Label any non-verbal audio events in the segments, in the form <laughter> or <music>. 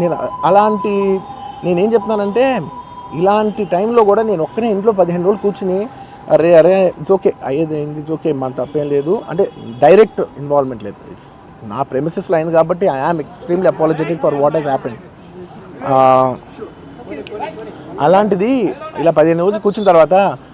నేను అలాంటి నేనేం చెప్తున్నానంటే ఇలాంటి టైంలో కూడా నేను ఒక్కనే ఇంట్లో పదిహేను రోజులు కూర్చుని అరే అరే ఇట్స్ ఓకే అయ్యేది అయింది ఇట్స్ ఓకే మన తప్పేం లేదు. అంటే డైరెక్ట్ ఇన్వాల్వ్మెంట్ లేదు. ఇట్స్ నా ప్రెమిసెస్లో అయింది కాబట్టి I am extremely apologetic for what has happen అలాంటిది ఇలా పదిహేను రోజులు కూర్చున్న తర్వాత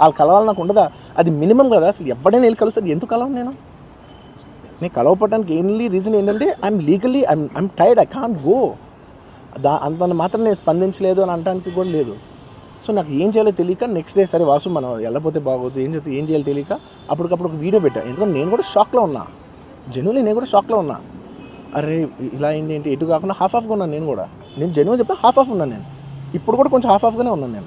వాళ్ళు కలవాలి నాకు ఉండదా? అది మినిమం కదా అసలు ఎవడైనా వెళ్ళి కలుస్తుంది ఎందుకు కలవను నేను? నేను కలవపడడానికి ఓన్లీ రీజన్ ఏంటంటే I'm legally I'm I'm tired I can't go దా అంత మాత్రం నేను స్పందించలేదు అని అనడానికి కూడా లేదు. సో నాకు ఏం చేయాలో తెలియక నెక్స్ట్ డే సరే వాసు మనం వెళ్ళపోతే బాగోదు ఏం చేస్తే ఏం చేయాలో తెలియక అప్పటికప్పుడు ఒక వీడియో పెట్టా. ఎందుకంటే నేను కూడా షాక్లో ఉన్నా. జెన్యున్లీ నేను కూడా షాక్లో ఉన్నా. అరే ఇలా అయింది ఏంటి? ఎటు కాకుండా హాఫ్ ఆఫ్గా ఉన్నాను నేను కూడా. నేను జెన్యున్ చెప్పి హాఫ్ ఆఫ్ ఉన్నాను నేను. ఇప్పుడు కూడా కొంచెం హాఫ్ ఆఫ్గానే ఉన్నాను నేను.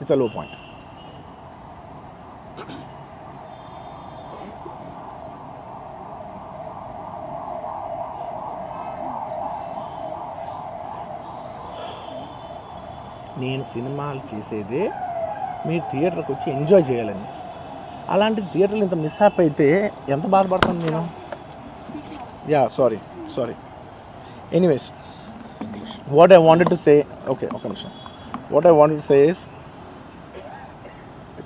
it's a low point నేను సినిమాలు చేసేదే మీరు థియేటర్కి వచ్చి ఎంజాయ్ చేయాలని. అలాంటి థియేటర్లు ఇంత మిస్హాప్ అయితే ఎంత బాధపడతాను నేను? Yeah sorry sorry. Anyways what I wanted to say okay ఒక నిమిషం. What I wanted to say is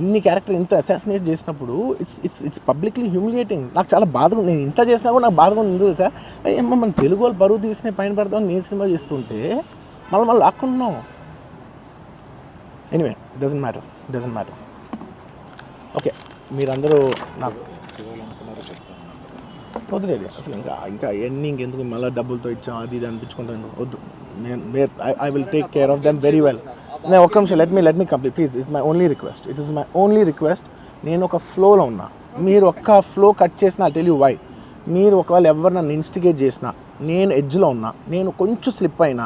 ఇన్ని క్యారెక్టర్ ఇంత అసాసినేట్ చేసినప్పుడు it's it's it's publicly humiliating నాకు చాలా బాధగా ఉంది. నేను ఇంత చేసినా కూడా నాకు బాధగా ఉంది తెలుసా? ఏమో మన తెలుగు వాళ్ళు బరువు తీసిన పైన పడతామని నేను సినిమా చేస్తుంటే మళ్ళీ మళ్ళీ లాక్కుంటున్నాం. Anyway doesn't matter doesn't matter okay మీరందరూ నాకు వద్దు అసలు ఇంకా ఇంకా ఎన్ని ఇంకెందుకు? మళ్ళీ డబ్బులతో ఇచ్చాం అది ఇది అనిపించుకుంటాను వద్దు. నేను I will take care of them very well నేను ఒక్క నిమిషం let me let me complete please it's my only request it is my only request నేను ఒక ఫ్లోలో ఉన్నా. మీరు ఒక్క ఫ్లో కట్ చేసిన టెల్ యూ వై మీరు ఒకవేళ ఎవరు నన్ను ఇన్స్టిగేట్ చేసినా నేను ఎడ్జ్లో ఉన్నా నేను కొంచెం స్లిప్ అయినా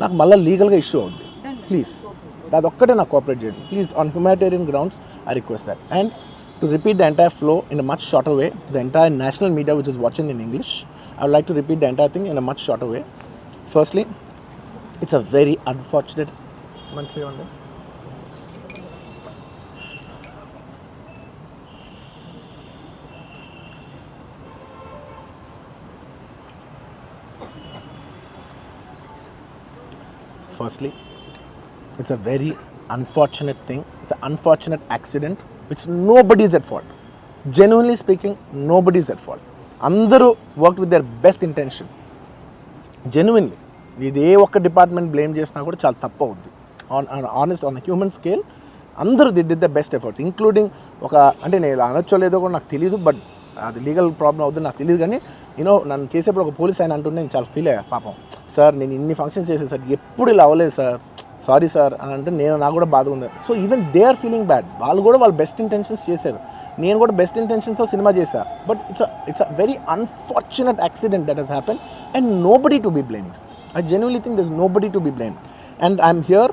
నాకు మళ్ళీ లీగల్గా ఇష్యూ అవుద్ది. ప్లీజ్ అదొక్కటే నాకు కోఆపరేట్ చేయండి. Please on humanitarian grounds I request that and to repeat the entire flow in a much shorter way the entire national media which is watching in English I would like to repeat the entire thing in a much shorter way firstly it's a very unfortunate మంచిగా ఉండే. Firstly it's a very unfortunate thing it's unfortunate accident which nobody's at fault genuinely speaking nobody's at fault అందరూ work with their best intention genuinely ఇది ఏ ఒక్క department blame చేసినా కూడా చాలా తప్పు అవుద్ది. On honest on human scale అందరూ the the best efforts including ఒక అంటే నేను ఇలా అనొచ్చో లేదో కూడా నాకు తెలియదు బట్ అది లీగల్ ప్రాబ్లం అవుతుంది నాకు తెలియదు కానీ యూనో నన్ను చేసేప్పుడు ఒక పోలీస్ ఆయన అంటుంటే నేను చాలా ఫీల్ అయ్యా పాపం. సార్ నేను ఇన్ని ఫంక్షన్స్ చేసేది సార్ ఎప్పుడు ఇలా అవ్వలేదు సార్ సారీ సార్ అని అంటే నేను నాకు కూడా బాధ ఉంది. So even they are feeling bad వాళ్ళు కూడా వాళ్ళు బెస్ట్ ఇంటెన్షన్స్ చేశారు. నేను కూడా బెస్ట్ ఇంటెన్షన్స్తో సినిమా చేశాను but it's it's a very unfortunate accident that has happen and nobody to be blame I think think nobody to be blamed. And I'm here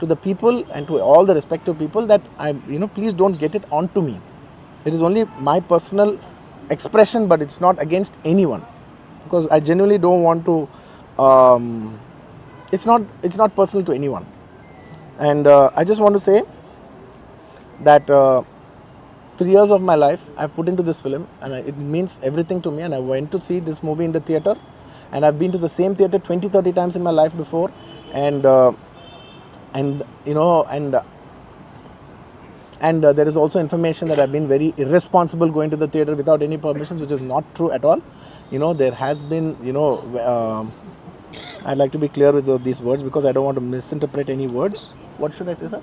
to the people and to all the respective people that I'm, you know please don't get it onto me. It is only my personal expression but it's not against anyone. Because i genuinely don't want to um, it's not it's not personal to anyone. And uh, i just want to say that uh, three years of my life I've put into this film, and I- it means everything to me. And I went to see this movie in the theater, and I've been to the same theater 20, 30 times in my life before, and uh, and you know, and uh, and uh, there is also information that I've been very irresponsible going to the theater without any permissions, which is not true at all. You know, there has been, you know, um I'd like to be clear with uh, these words because I don't want to misinterpret any words. What should I say, sir?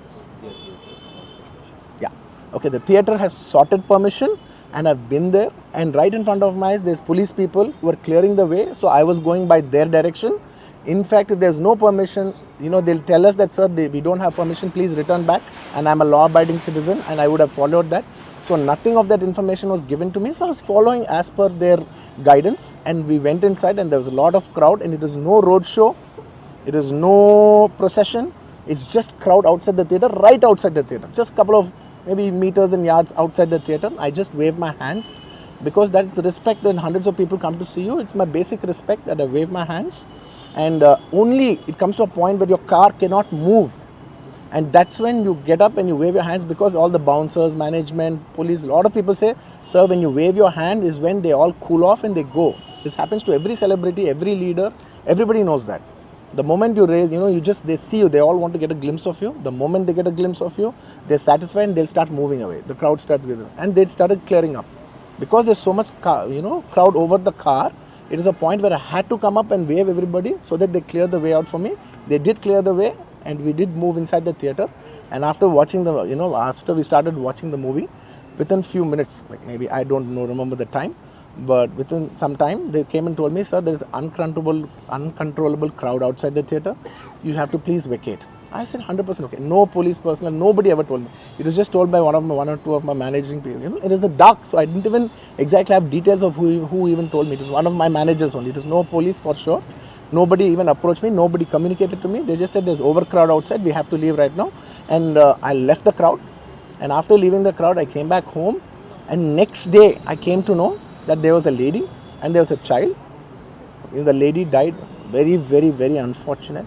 Yeah. Okay, the theater has sorted permission and I've been there and right in front of my eyes there's police people who are clearing the way. So I was going by their direction. In fact, if there's no permission, you know, they'll tell us that, sir, they, we don't have permission, please return back. And I'm a law abiding citizen and I would have followed that. So nothing of that information was given to me. So I was following as per their guidance and we went inside and there was a lot of crowd and it was no road show. It is no procession. It's just crowd outside the theater, right outside the theater. Just couple of maybe meters and yards outside the theater. I just wave my hands because that's the respect when hundreds of people come to see you. It's my basic respect that I wave my hands. And uh, only it comes to a point where your car cannot move. And that's when you get up and you wave your hands because all the bouncers, management, police, a lot of people say, Sir, when you wave your hand is when they all cool off and they go. This happens to every celebrity, every leader, everybody knows that. The moment you raise, you know, you just, they see you, they all want to get a glimpse of you. The moment they get a glimpse of you, they're satisfied and they'll start moving away. The crowd starts with them. And they started clearing up. Because there's so much, car, you know, crowd over the car, it is a point where I had to come up and wave everybody so that they clear the way out for me. They did clear the way and we did move inside the theater. And after watching the, you know, after we started watching the movie, within few minutes, like maybe I don't know, remember the time, but within some time they came and told me, sir, there is uncontrollable, uncontrollable crowd outside the theater. You have to please vacate. I said 100% okay. No police personnel, nobody ever told me. It was just told by one of my, one or two of my managing people. You know, it is the dark, so I didn't even exactly have details of who who even told me. It was one of my managers only. It was no police for sure. Nobody even approached me. Nobody communicated to me. They just said there's overcrowd outside. We have to leave right now. And uh, I left the crowd. And after leaving the crowd, I came back home. And next day, I came to know that there was a lady and there was a child. You know, the lady died. Very, very, very unfortunate.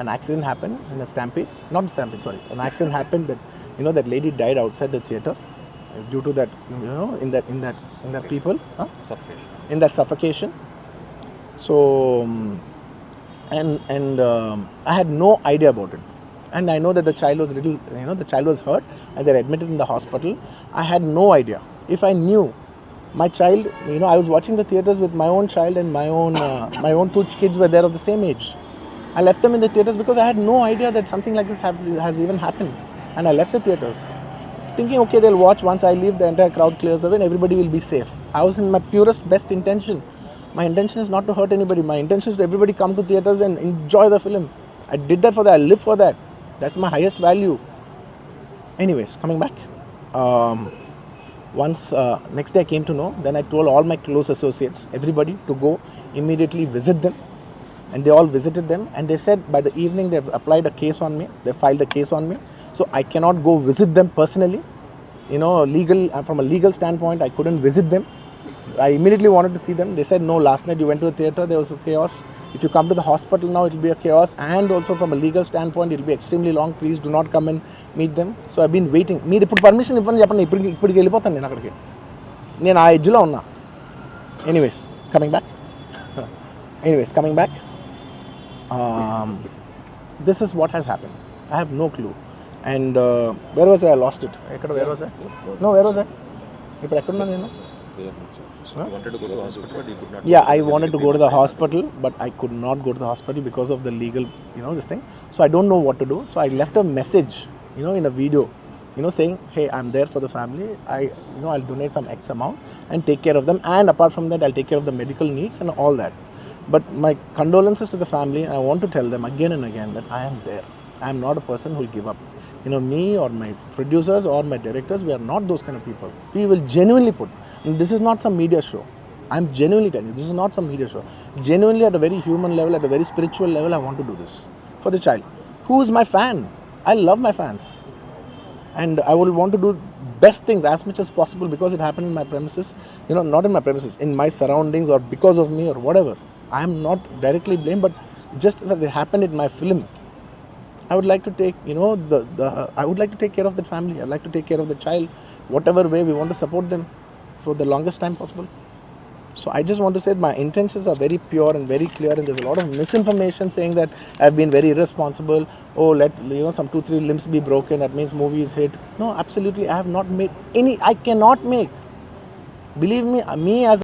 An accident happened in a stampede. Not stampede, sorry. An accident happened that you know that lady died outside the theater uh, due to that you know in that in that in that people huh? in that suffocation. So um, and and um, I had no idea about it. And I know that the child was little, you know, the child was hurt, and they're admitted in the hospital. I had no idea. If I knew, my child, you know, I was watching the theaters with my own child and my own, uh, my own two kids were there of the same age. I left them in the theaters because I had no idea that something like this has, has even happened, and I left the theaters, thinking, okay, they'll watch. Once I leave, the entire crowd clears away, and everybody will be safe. I was in my purest, best intention. My intention is not to hurt anybody. My intention is to everybody come to theaters and enjoy the film. I did that for that. I live for that. That's my highest value. Anyways, coming back. Um, once uh, next day I came to know, then I told all my close associates, everybody, to go immediately visit them, and they all visited them. And they said by the evening they've applied a case on me. They filed a case on me, so I cannot go visit them personally. You know, legal uh, from a legal standpoint, I couldn't visit them. I immediately wanted to see them. They said, no, last night you went to the theater, there was a chaos. If you come to the hospital now, it will be a chaos. And also from a legal standpoint, it will be extremely long. Please do not come and meet them. So I've been waiting. మీరు ఇప్పుడు permission ఇవ్వని చెప్పండి ఇప్పుడు ఇప్పటికి వెళ్ళిపోతాను నేను అక్కడికి నేను ఆ ఎడ్జ్లో ఉన్నా anyways coming back <laughs> anyways coming back This is what has happen I have no clue and where was I last it ఎక్కడ where was I no where was I ఇప్పుడు ఎక్కడున్నా నేను wanted to go to the hospital, but you could not. yeah i wanted to go to the hospital but i could not go to the hospital because of the legal you know this thing so i don't know what to do so i left a message you know in a video you know saying hey i'm there for the family i you know i'll donate some x amount and take care of them and apart from that i'll take care of the medical needs and all that but my condolences to the family i want to tell them again and again that i am there. I am not a person who will give up. You know me or my producers or my directors we are not those kind of people. We will genuinely put this is not some media show. I'm genuinely telling you this is not some media show. Genuinely at a very human level at a very spiritual level i want to do this for the child who is my fan. I love my fans. And I will want to do best things as much as possible because it happened in my premises, you know, not in my premises, in my surroundings or because of me or whatever. I am not directly blamed, but just that it happened in my film. I would like to take, you know, the, the I would like to take care of that family. I'd like to take care of the child, whatever way we want to support them for the longest time possible. So I just want to say my intentions are very pure and very clear, and there's a lot of misinformation saying that I've been very irresponsible. Oh, let you know some two three limbs be broken. That means movie is hit. No, absolutely, I have not made any. I cannot make. Believe me, me as